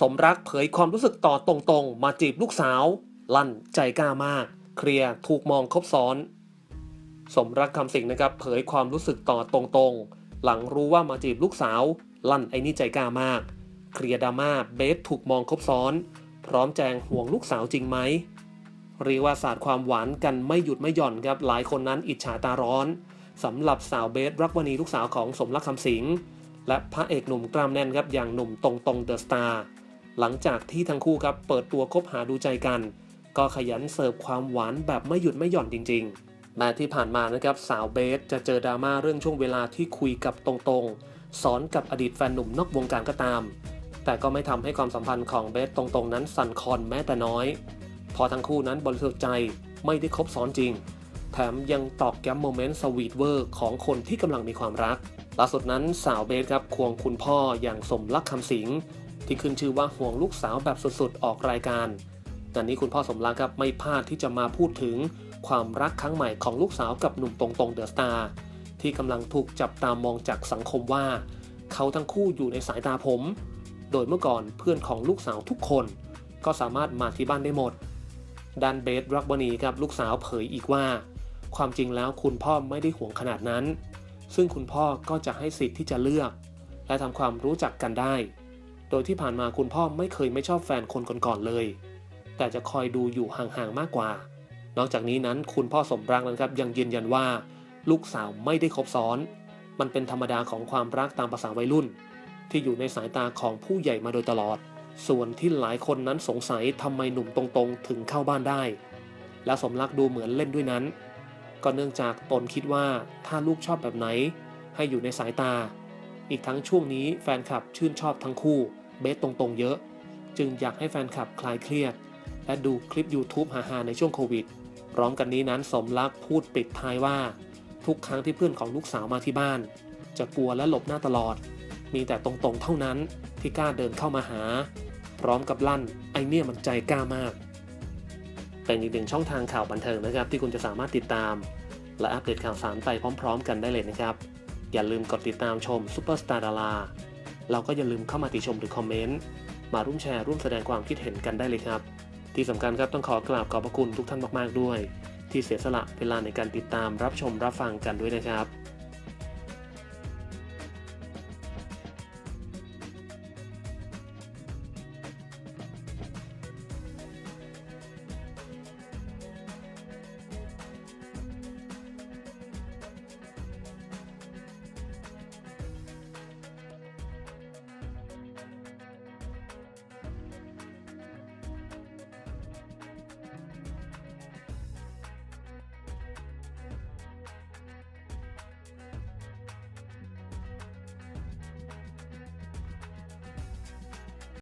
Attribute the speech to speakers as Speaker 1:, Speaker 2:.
Speaker 1: สมรักเผยความรู้สึกต่อตรงๆ มาจีบลูกสาว ลั่นใจกล้ามาก เคลียร์ถูกมองคบซ้อน สมรักคำสิงนะครับ เผยความรู้สึกต่อตรงๆ หลังรู้ว่ามาจีบลูกสาว ลั่นไอ้นี่ใจกล้ามาก เคลียร์ดราม่าเบสถูกมองคบซ้อน พร้อมแจงห่วงลูกสาวจริงไหมเรียกว่าศาสตร์ความหวานกันไม่หยุดไม่หย่อนครับหลายคนนั้นอิจฉาตาร้อนสำหรับสาวเบสรักวณีลูกสาวของสมรักคำสิง และพระเอกหนุ่มกล้ามแน่นครับอย่างหนุ่มตรงตรงเดอะสตาร์ หลังจากที่ทั้งคู่ครับเปิดตัวคบหาดูใจกัน ก็ขยันเสิร์ฟความหวานแบบไม่หยุดไม่หย่อนจริงๆแม้ที่ผ่านมานะครับสาวเบสจะเจอดราม่าเรื่องช่วงเวลาที่คุยกับตรงๆ สอนกับอดีตแฟนหนุ่มนอกวงการก็ตาม แต่ก็ไม่ทำให้ความสัมพันธ์ของเบสตรงๆ นั้นสั่นคลอนแม้แต่น้อย พอทั้งคู่นั้นบริสุทธิ์ใจไม่ได้คบซ้อนจริง แถมยังตอกย้ำโมเมนต์สวีทเวอร์ของคนที่กำลังมีความรักล่าสุดนั้นสาวเบสครับควงคุณพ่ออย่างสมรักคำสิง ที่ขึ้นชื่อว่าห่วงลูกสาวแบบสุดๆ ออกรายการงานนี้คุณพ่อสมรักครับไม่พลาดที่จะมาพูดถึงความรักครั้งใหม่ของลูกสาวกับหนุ่มตรงๆเดอะสตาร์ที่กำลังถูกจับตามองจากสังคมว่า เขาทั้งคู่อยู่ในสายตาผม โดยเมื่อก่อนเพื่อนของลูกสาวทุกคน ก็สามารถมาที่บ้านได้หมดด้านเบสรักบณีครับลูกสาวเผยอีกว่า ความจริงแล้วคุณพ่อไม่ได้ห่วงขนาดนั้น ซึ่งคุณพ่อก็จะให้สิทธิ์ที่จะเลือก และทำความรู้จักกันได้ ดยที่ผ่านมาคุณพ่อไม่เคยไม่ชอบแฟนคนก่อนๆเลย แต่จะคอยดูอยู่ห่างๆมากกว่า นอกจากนี้นั้นคุณพ่อสมรักนะครับยังยืนยันว่า ลูกสาวไม่ได้คบซ้อน มันเป็นธรรมดาของความรักตามภาษาวัยรุ่น ที่อยู่ในสายตาของผู้ใหญ่มาโดยตลอด ส่วนที่หลายคนนั้นสงสัยทำไมหนุ่มตรงๆ ถึงเข้าบ้านได้ และสมรักดูเหมือนเล่นด้วยนั้น ก็เนื่องจากตนคิดว่าถ้าลูกชอบแบบไหน ให้อยู่ในสายตา อีกทั้งช่วงนี้แฟนคลับชื่นชอบทั้งคู่ เบสตรงๆเยอะ จึงอยากให้แฟนคลับคลายเครียด และดูคลิป YouTube ฮาๆในช่วงโควิด พร้อมกันนี้นั้นสมรักพูดปิดท้ายว่า ทุกครั้งที่เพื่อนของลูกสาวมาที่บ้าน จะกลัวและหลบหน้าตลอด มีแต่ตรงๆเท่านั้นที่กล้าเดินเข้ามาหา พร้อมกับลั่นไอเนี่ยมันใจกล้ามาก เป็นอีกหนึ่งช่องทางข่าวบันเทิงนะครับ ที่คุณจะสามารถติดตาม และอัปเดตข่าวสารไปพร้อม ๆ กันได้เลยนะครับ อย่าลืมกดติดตามชมซูเปอร์สตาร์ดารา เราก็อย่าลืมเข้ามาติชมหรือคอมเมนต์ มาร่วมแชร์ร่วมแสดงความคิดเห็นกันได้เลยครับ ที่สำคัญครับต้องขอกราบขอบพระคุณทุกท่านมากๆด้วย ที่เสียสละเวลาในการติดตามรับชมรับฟังกันด้วยนะครับ